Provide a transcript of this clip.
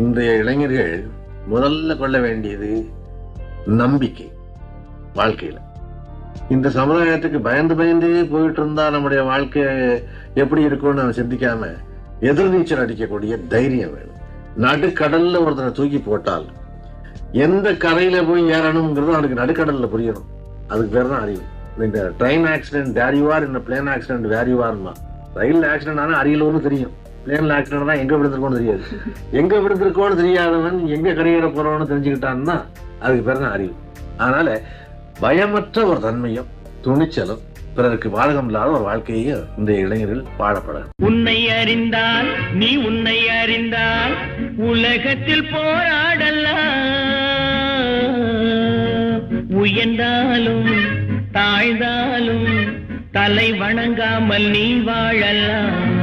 இன்றைய இளைஞர்கள் முதல்ல கொள்ள வேண்டியது நம்பிக்கை வாழ்க்கையில. இந்த சமுதாயத்துக்கு பயந்து பயந்தே போயிட்டு இருந்தா நம்முடைய வாழ்க்கை எப்படி இருக்கும்னு அவன் சிந்திக்காம எதிர்நீச்சல் அடிக்கக்கூடிய தைரியம் வேணும். நடுக்கடல்ல ஒருத்தனை தூக்கி போட்டால் எந்த கரையில போய் ஏறணுங்கிறது அவனுக்கு நடுக்கடல்ல புரியணும். அதுக்கு பேர் தான் அறிவு. இந்த train accident where you are இந்த பிளேன் ஆக்சிடென்ட் வேர் யூ ஆர்மா ரயில் ஆக்சிடென்ட் ஆனால் அரியலூர்னு தெரியும். பிளேன்ல ஆக்சிடென்ட் தான் எங்க விழுந்திருக்கோன்னு தெரியாது. எங்க விழுந்திருக்கோன்னு தெரியாதவன் எங்க கரையேற போறோம்னு தெரிஞ்சுக்கிட்டான்னா அதுக்கு பேர் தான் அறிவு. அதனால பயமற்ற ஒரு தன்மையும் துணிச்சலும் பிறருக்கு பாதகம் இல்லாத ஒரு வாழ்க்கையை இந்த இளைஞர்கள் பாடப்பட உன்னை அறிந்தால் நீ உன்னை அறிந்தால் உலகத்தில் போராடலாம். உயர்ந்தாலும் தாழ்ந்தாலும் தலை வணங்காமல் நீ வாழலாம்.